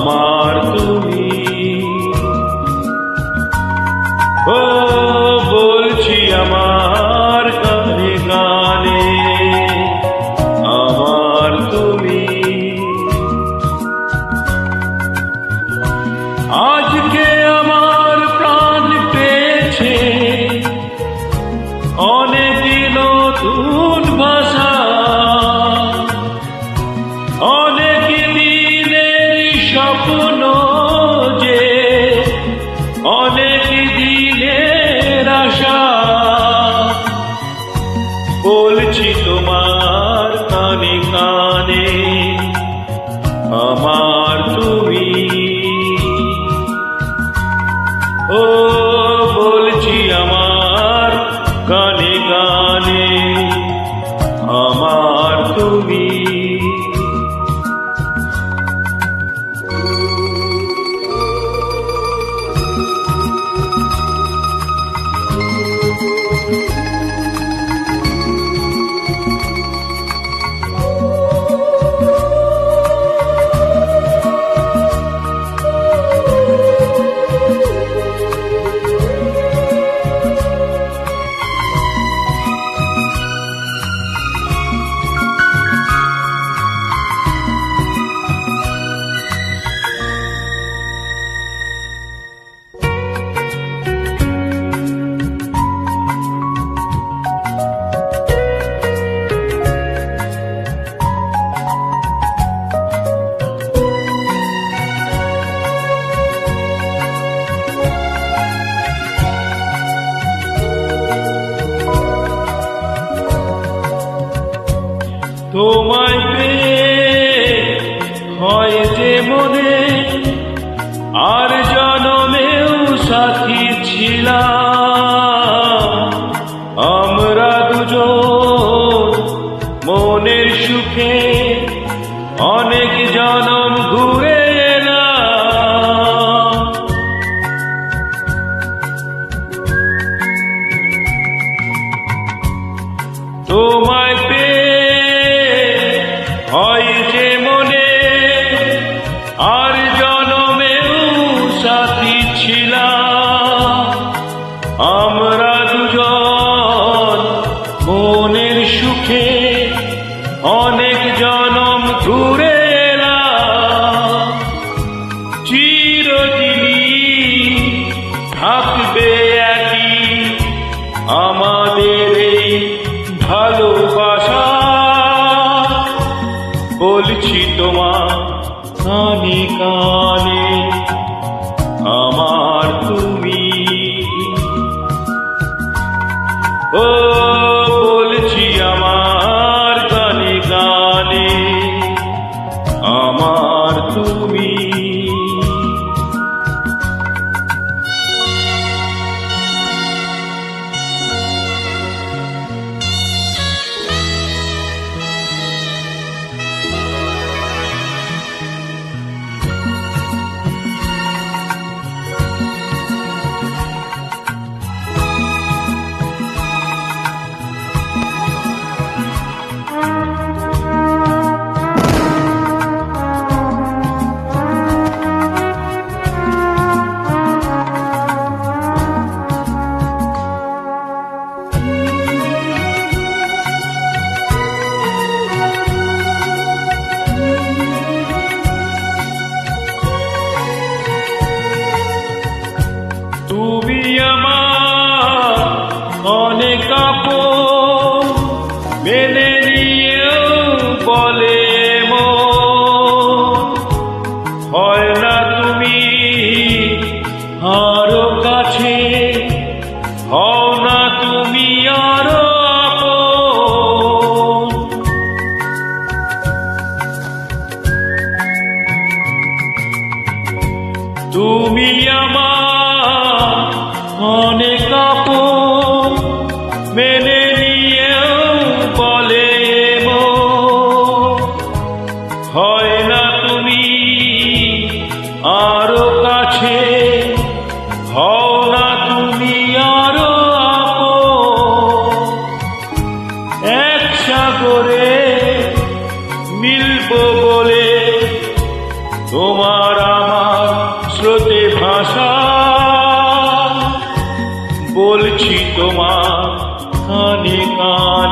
আমার তুমি। ও থাকবে একই। আমাদের এই ভালোবাসা। বলছি তোমার কানে কানে আমার তুমি। ও কানে কানে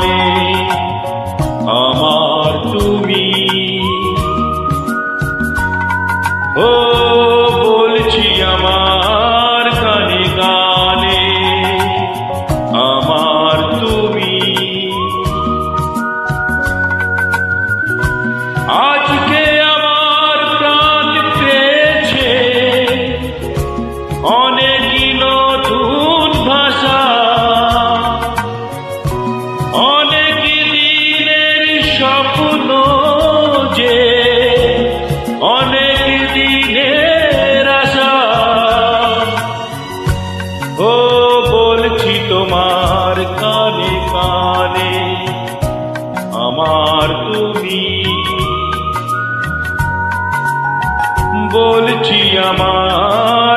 আমার তুমি। বলছি আমার